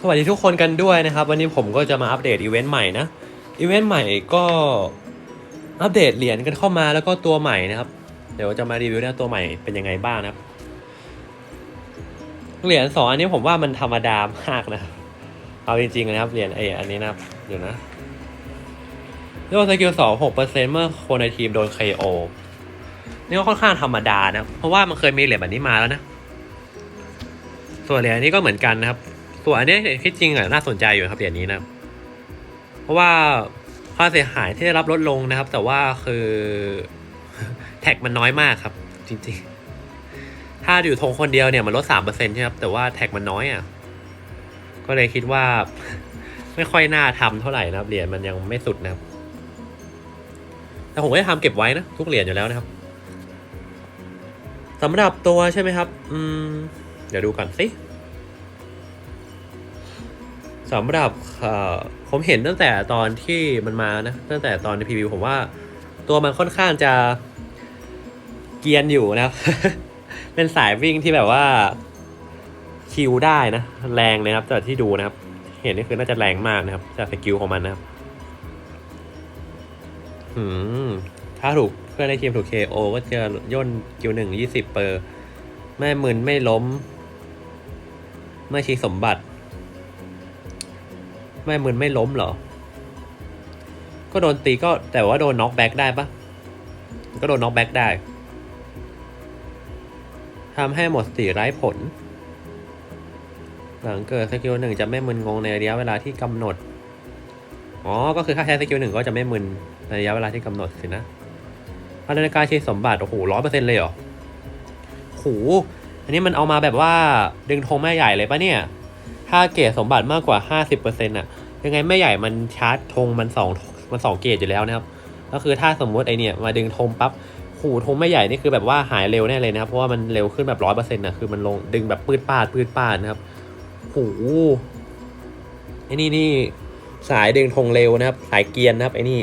สวัสดีทุกคนกันด้วยนะครับ วันนี้ผมก็จะมาอัปเดตอีเวนต์ใหม่นะอีเวนต์ใหม่ก็อัปเดตเหรียญกันเข้ามาแล้วก็ตัวใหม่นะครับ เดี๋ยวจะมารีวิวนะตัวใหม่เป็นยังไงบ้างนะครับเหรียญสองอันนี้ผมว่ามันธรรมดามากนะเอาจริงๆนะครับเหรียญไอ้อันนี้นะครับเดี๋ยวนะเรียกว่าสกิลสองหกเปอร์เซ็นต์เมื่อคนในทีมโดน KO นี่ก็ค่อนข้างธรรมดานะ เพราะว่ามันเคยมีเหรียญแบบนี้มาแล้วนะ ส่วนเหรียญอันนี้ก็เหมือนกันนะครับ ส่วนอันนี้ที่จริงอะน่าสนใจอยู่ครับเหรียญนี้นะเพราะว่าค่าเสียหายที่ได้รับลดลงนะครับ แต่ว่าคือแท็กมันน้อยมากครับ จริงๆ ถ้าอยู่ธงคนเดียวเนี่ยมันลดสามเปอร์เซ็นต์ใช่ครับแต่ว่าแท็กมันน้อยอะก็เลยคิดว่าไม่ค่อยน่าทำเท่าไหร่นะครับเหรียญมันยังไม่สุดนะครับ แต่ผมก็จะทำเก็บไว้นะทุกเหรียญอยู่แล้วนะครับสำหรับตัวใช่ไหมครับ อืม เดี๋ยวดูก่อนสิ สำหรับเอ่อผมเห็นตั้งแต่ตอนที่มันมานะ ตั้งแต่ตอนในพรีวิวผมว่า ตัวมันค่อนข้างจะเกียนอยู่นะครับ เป็นสายวิ่งที่แบบว่าคิวได้นะ แรงเลยครับจากที่ดูนะครับ เห็นนี่คือน่าจะแรงมากนะครับ จากสกิลของมันนะครับอืมถ้าถูกเพื่อนในทีมถูก KO ก็จะย่นกิวหนึ่งยี่สิบเปอร์ ไม่มึนไม่ล้ม ไม่ชี้สมบัติ ไม่มึนไม่ล้มเหรอ ก็โดนตีก็แต่ว่าโดนน็อกแบ็กได้ปะก็โดนน็อกแบ็กได้ทำให้หมดสติไร้ผล หลังเกิดสกิลหนึ่งจะไม่มึนงงในระยะเวลาที่กำหนด อ๋อ ก็คือถ้าใช้สกิลหนึ่งก็จะไม่มึนในระยะเวลาที่กำหนดสินะพัฒนาการใช้สมบัติ โอ้โหร้อยเปอร์เซ็นต์เลยเหรอโอ้โหอันนี้มันเอามาแบบว่าดึงธงแม่ใหญ่เลยปะเนี่ย ถ้าเกรดสมบัติมากกว่า 50%อะ ยังไงแม่ใหญ่มันชาร์จธงมันสองมันสองเกรดอยู่แล้วนะครับ ก็คือถ้าสมมุติไอเนี่ยมาดึงธงปั๊บหูธงแม่ใหญ่นี่คือแบบว่าหายเร็วแน่เลยนะครับ เพราะว่ามันเร็วขึ้นแบบร้อยเปอร์เซ็นต์่ะคือมันลงดึงแบบปืดปาดปืดปาดนะครับหูไอ้นี่นี่สายดึงธงเร็วนะครับ สายเกียร์นะครับไอ้นี่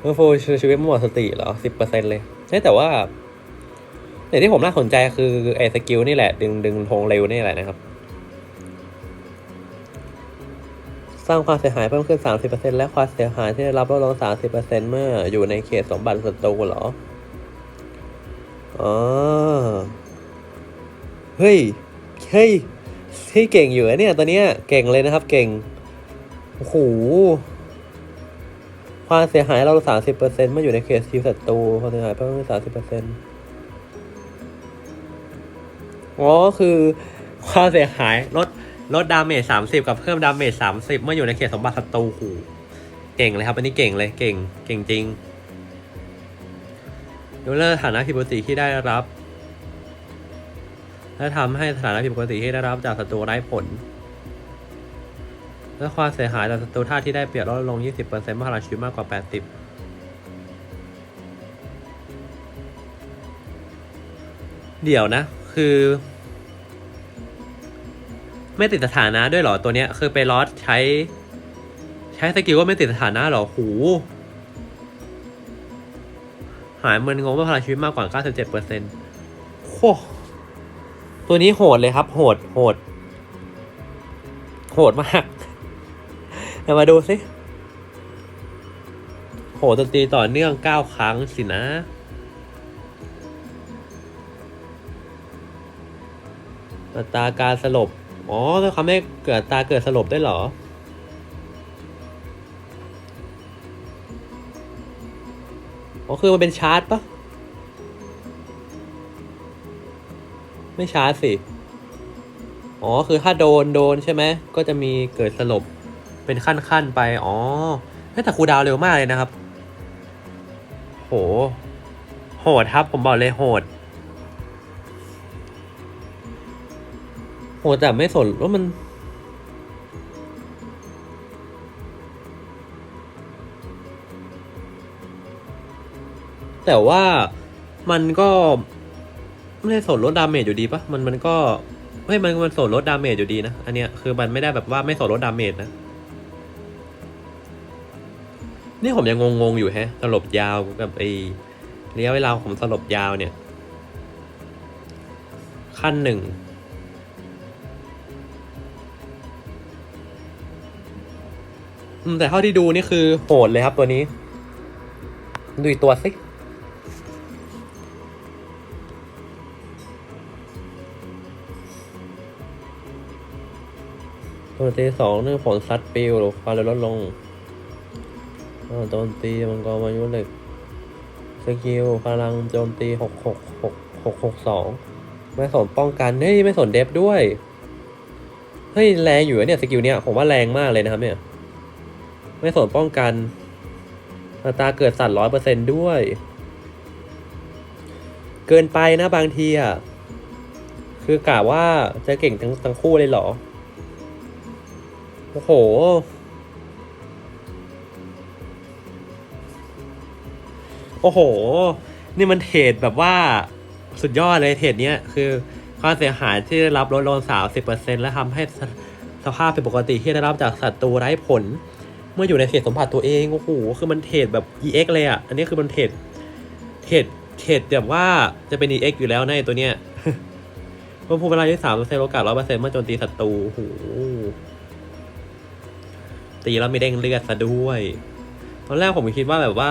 เมื่อโฟชีวิตหมดสติเหรอสิบเปอร์เซ็นเลยเฮ้ยแต่ว่าแต่ที่ผมน่าสนใจคือไอ้สกิลนี่แหละ ดึงดึงธงเร็วนี่แหละนะครับ สร้างความเสียหายเพิ่มขึ้น 30%และความเสียหายที่ได้รับลดลง 30%เมื่ออยู่ในเขตสมบัติศัตรูเหรอ อ๋อ เฮ้ย เฮ้ย ที่เก่งอยู่เนี่ยตอนนี้เก่งเลยนะครับ เก่ง โอ้โห ความเสียหายเราสามสิบเปอร์เซ็นต์เมื่ออยู่ในเขตทีมศัตรูความเสียหายเพิ่มขึ้นสามสิบเปอร์เซ็นต์อ๋อ คือ ความเสียหายลด ลดดาเมจสามสิบกับเพิ่มดาเมจสามสิบเมื่ออยู่ในเขตสมบัติศัตรูหูเก่งเลยครับ อันนี้เก่งเลยเก่งเก่งจริงยกเลิกฐานะผิดปกติที่ได้รับ และทำให้สถานะผิดปกติที่ได้รับจากศัตรูไร้ผลและความเสียหายจากศัตรูท่าที่ได้เปรียบลดลง 20%เมื่อพลังชีวิตมากกว่า 80เดี๋ยวนะ คือ ไม่ติดสถานะด้วยเหรอตัวเนี้ย คือไปลอสใช้ ใช้สกิลว่าไม่ติดสถานะหรอหู หายมึนงงว่าพลังชีวิตมากกว่า 97%โอ้ตัวนี้โหดเลยครับ โหด โหด โหดมากเดี๋ยวมาดูสิโหดตีต่อเนื่อง9ครั้งสินะอัตราการสลบ อ๋อแล้วเขาไม่เกิดตาเกิดสลบได้เหรอ อ๋อคือมันเป็นชาร์จปะไม่ชาร์จสิ อ๋อคือถ้าโดนโดนใช่ไหม ก็จะมีเกิดสลบเป็นขั้นขั้นไป อ๋อเฮ้ยแต่ครูดาวเร็วมากเลยนะครับ โห โหดครับ ผมบอกเลยโหด หแต่ไม่สนว่ามัน แต่ว่ามันก็ไม่ได้สนลดดาเมจอยู่ดีปะมันมันก็เฮ้ยมันมันสนลดดาเมจอยู่ดีนะ อันเนี้ยคือมันไม่ได้แบบว่าไม่สนลดดาเมจนะ นี่ผมยังงงๆอยู่แฮะสลบยาวกับไอระยะเวลาของสลบยาวเนี่ย ขั้นหนึ่ง แต่เท่าที่ดูนี่คือโหดเลยครับตัวนี้ ดูอีตัวสิตัวตีสองเนื่องผลซัดปิวหรือความเร็วลดลงโจมตีมังกรมายุเหล็กสกิลพลังโจมตีหกหกหกหกหกสองไม่สนป้องกัน เฮ้ย ไม่สนเดฟด้วย เฮ้ย แรงอยู่เนี่ย สกิลเนี่ย ผมว่าแรงมากเลยนะครับเนี่ย ไม่สนป้องกันอัตราเกิดสัตว์ร้อยเปอร์เซนด้วย เกินไปนะบางทีอะ คือกะว่าจะเก่งทั้งทั้งคู่เลยเหรอ โอ้โห โอ้โห นี่มันเทรดแบบว่าสุดยอดเลยเทรดเนี้ยคือความเสียหายที่ได้รับลดลงสามสิบเปอร์เซ็นและทำให้สสภาพเป็นปกติที่ได้รับจากศัตรูไร้ผล เมื่ออยู่ในเขตสมบัติตัวเองโอ้โหคือมันเทรดแบบ EX เลยอะ่ะ อันนี้คือมันเทรดเทรดเทรดแบบว่าจะเป็น EX อยู่แล้วในตัวเนี้ยเพิ่มพูนเวลาที่สามเปอร์เซ็นต์โอกาสร้อยเปอร์เซ็นต์เมื่อโจมตีศัตรูโอ้โหตีแล้วมีเด้งเลือดซะด้วย ตอนแรกผมคิดว่าแบบว่า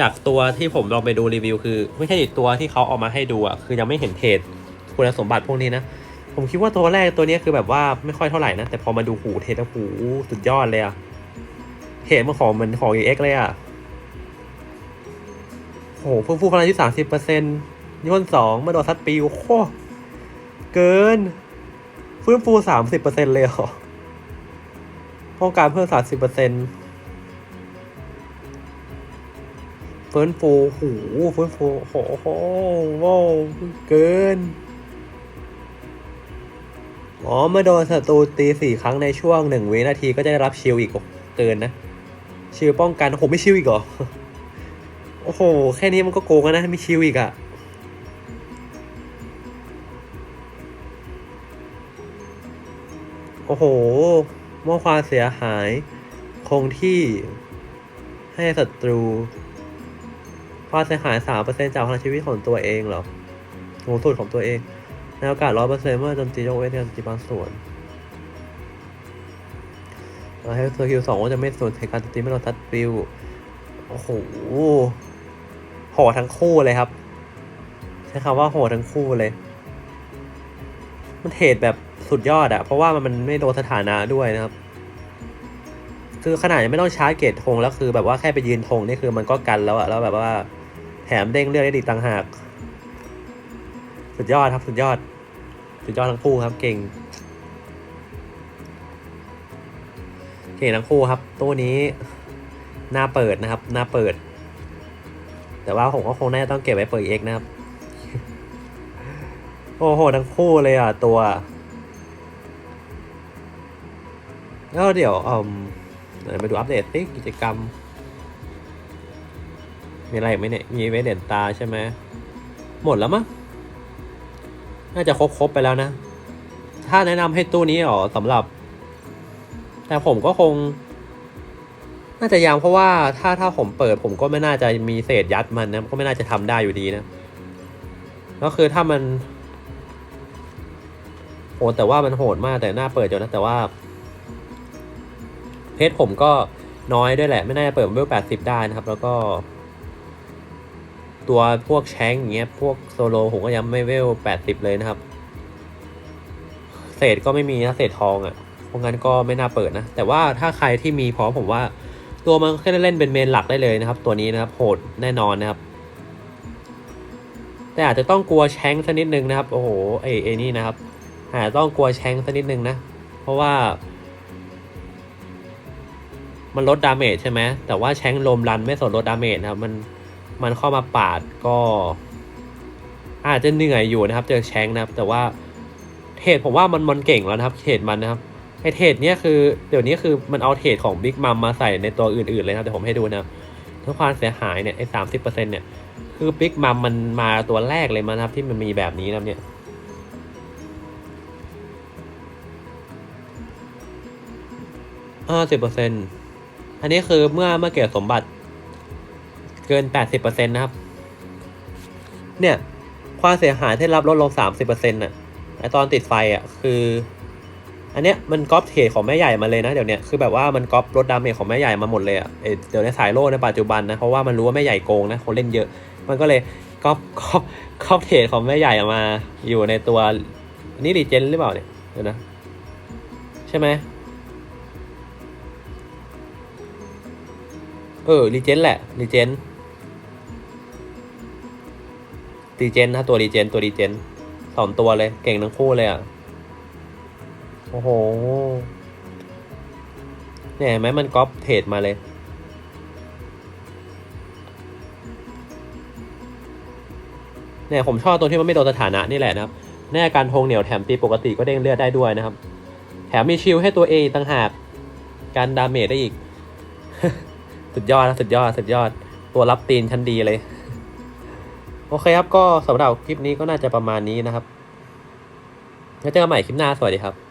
จากตัวที่ผมลองไปดูรีวิว คือ ไม่ใช่ตัวที่เขาเออกมาให้ดูอะคือยังไม่เห็นเทรดคุณสมบัติพวกนี้นะผมคิดว่าตัวแรกตัวนี้คือแบบว่าไม่ค่อยเท่าไหร่นะแต่พอมาดูหูเทรดแล้วหูสุดยอดเลยอะ เทรดมันของเหมันของ EX เลยอะโอ้โหฟื้นฟูพลังที่สามสิบเปอร์เซ็นต์ย่นสองมื่อโดนซัดปิวโคเกินฟื้นฟูสามสิบเปอร์เซ็นต์เลยเหรอป้องกันเพิ่มสามสิบเปอร์เซ็นต์ฟิร์นฟูหเฟิร์นฟูโหโหว้าวเกิน อ๋อเมื่อโดนศัตรูตีสี่ครั้งในช่วงหนึ่งวินาทีก็จะได้รับชิลอีกเกินนะ ชิลป้องกันโอ้โหไม่ชิลอีกเหรอ โอ้โห แค่นี้มันก็โกงแล้วนะไม่ชิลอีกอะโอ้โหมอบความเสียหาย คงที่ให้ศัตรูความเสียหายสามเปอร์เซ็นต์จากพลังชีวิตของตัวเองเหรอโหสุดของตัวเอง ในโอกาสร้อยเปอร์เซ็นต์เมื่อโจมตียกเว้นการจมตีบางส่วน เราให้สกิลสองว่าจะไม่ส่วนในการตีไม่โดนทัดฟิวโอ้โหโหดทั้งคู่เลยครับ ใช้คำว่าโหดทั้งคู่เลย มันเทรดแบบสุดยอดอะเพราะว่ามันไม่โดนสถานะด้วยนะครับ คือขนาดยังไม่ต้องชาร์จเกตธงแล้วคือ แบบว่าแค่ไปยืนธงนี่คือมันก็กันแล้วอะแล้วแบบว่าแถมเด้งเลือดได้ดีต่างหาก สุดยอดครับ สุดยอด สุดยอดทั้งคู่ครับ เก่ง เก่งทั้งคู่ครับตู้นี้หน้าเปิดนะครับ หน้าเปิด แต่ว่าผมก็คงน่าจะต้องเก็บไว้เปิดเอกนะครับ โอ้โหทั้งคู่เลยอะตัวแล้วเดี๋ยวอืมเดี๋ยวมาดูอัปเดตสิกิจกรรม มีอะไรอีกไหมเนี่ยมีไว้เด่นตาใช่ไหมหมดแล้วมั้งน่าจะครบครบไปแล้วนะ ถ้าแนะนำให้ตู้นี้อ๋อสำหรับ แต่ผมก็คง น่าจะยังเพราะว่าถ้าถ้าผมเปิด ผมก็ไม่น่าจะมีเศษยัดมันนะก็ไม่น่าจะทำได้อยู่ดีนะก็คือถ้ามันโหแต่ว่ามันโหดมากแต่หน้าเปิดอยู่นะแต่ว่าเพชรผมก็น้อยด้วยแหละ ไม่น่าจะเปิดเวลแปดสิบได้นะครับ แล้วก็ ตัวพวกแชงอย่างเงี้ยพวกโซโลผมก็ยังไม่เวลแปดสิบเลยนะครับ เศษก็ไม่มีนะเศษทองอะ่ะ ราะงั้นก็ไม่น่าเปิดนะ แต่ว่าถ้าใครที่มีพร้อมผมว่า ตัวมันแค่เล่นเป็นเมนหลักได้เลยนะครับ ตัวนี้นะครับโหดแน่นอนนะครับ แต่อาจจะต้องกลัวแชงสักนิดนึงนะครับ โอ้โหไอ้ไอ้นี่นะครับอาจจะต้องกลัวแชงสักนิดนึงนะ เพราะว่า มันลดดาเมจใช่ไหมแต่ว่าแชงลมรันไม่สนลดดาเมจนะครับ มันมันเข้ามาปาดก็ อาจจะเหนื่อยอยู่นะครับ เจอแชงนะครับ แต่ว่าเทรดผมว่ามันมันเก่งแล้วนะครับเทรดมันนะครับ ไอเทรดเนี้ยคือเดี๋ยวนี้คือมันเอาเทรดของบิ๊กมัมมาใส่ในตัวอื่นๆเลยนะครับเดี๋ยวผมให้ดูนะครับทุกความเสียหายเนี่ยไอสามสิบเปอร์เซ็นเนี่ยคือบิ๊กมัมมันมาตัวแรกเลยมานะครับที่มันมีแบบนี้นะเนี่ยห้าสิบเปอร์เซ็นต์อันนี้คือเมื่อเมื่อเก็บสมบัติเกินแปดสิบเปอร์เซ็นต์นะครับ เนี่ย ความเสียหายที่รับลดลงสามสิบเปอร์เซ็นต์่ะไอตอนติดไฟอะคือ อันเนี้ยมันก๊อปเทรดของแม่ใหญ่มาเลยนะเดี๋ยวเนี้ยคือแบบว่ามันก๊อปลดดาเมจของแม่ใหญ่มาหมดเลยอะเอ้ยเดี๋ยวในสายโลในปัจจุบันนะเพราะว่ามันรู้ว่าแม่ใหญ่โกงนะคนเล่นเยอะ มันก็เลยก๊อปก๊อปก๊อปเทรดของแม่ใหญ่มาอยู่ในตัวนี่รีเจนหรือเปล่าเนี่ยเดี๋ยวนะใช่ไหมเออรีเจนแหละรีเจนรีเจนนะตัวรีเจนตัวรีเจนสองตัวเลยเก่งทั้งคู่เลยอะ โอ้โห เนี่ยเห็นไหมมันก๊อปเพจมาเลย เนี่ยผมชอบตรงที่มันไม่โดนสถานะนี่แหละนะครับในอาการทงเหนียวแถมตีปกติก็เด้งเลือดได้ด้วยนะครับ แถมมีชิลให้ตัวเองต่างหาก การดาเมจได้อีก สุดยอดนะสุดยอด สุดยอด ตัวรับตีนชั้นดีเลย โอเคครับ ก็สำหรับคลิปนี้ก็น่าจะประมาณนี้นะครับแล้วเจอกันใหม่คลิปหน้า สวัสดีครับ